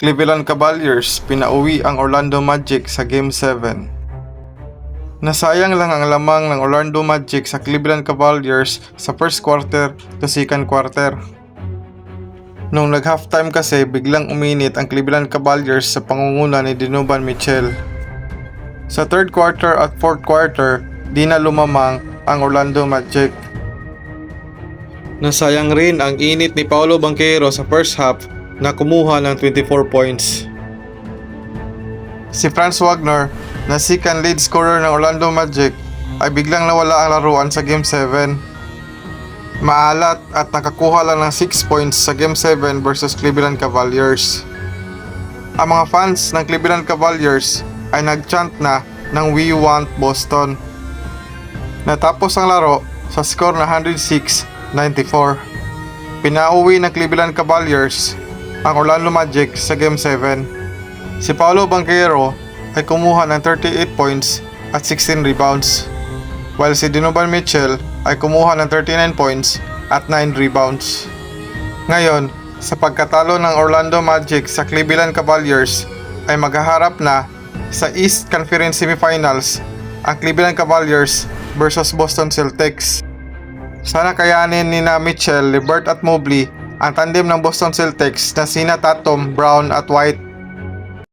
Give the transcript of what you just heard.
Cleveland Cavaliers pinauwi ang Orlando Magic sa Game 7. Nasayang lang ang lamang ng Orlando Magic sa Cleveland Cavaliers sa first quarter to second quarter. Nung nag-halftime kasi biglang uminit ang Cleveland Cavaliers sa pangunguna ni Dinovan Mitchell. Sa third quarter at fourth quarter, di na lumamang ang Orlando Magic. Nasayang rin ang init ni Paolo Banquero sa first half na kumuha ng 24 points. Si Franz Wagner, na second lead scorer ng Orlando Magic, ay biglang nawala ang laruan sa Game 7. Maalat at nakakuha lang ng 6 points sa Game 7 versus Cleveland Cavaliers. Ang mga fans ng Cleveland Cavaliers ay nagchant na ng We Want Boston. Natapos ang laro sa score na 106-94. Pinauwi ng Cleveland Cavaliers ang Orlando Magic sa Game 7. Si Paolo Banquero ay kumuha ng 38 points at 16 rebounds, while si Donovan Mitchell ay kumuha ng 39 points at 9 rebounds. Ngayon, sa pagkatalo ng Orlando Magic sa Cleveland Cavaliers ay maghaharap na sa East Conference Semifinals ang Cleveland Cavaliers versus Boston Celtics. Sana kayanin ni na Mitchell, Lebert at Mobley ang tandem ng Boston Celtics na sina Tatum, Brown at White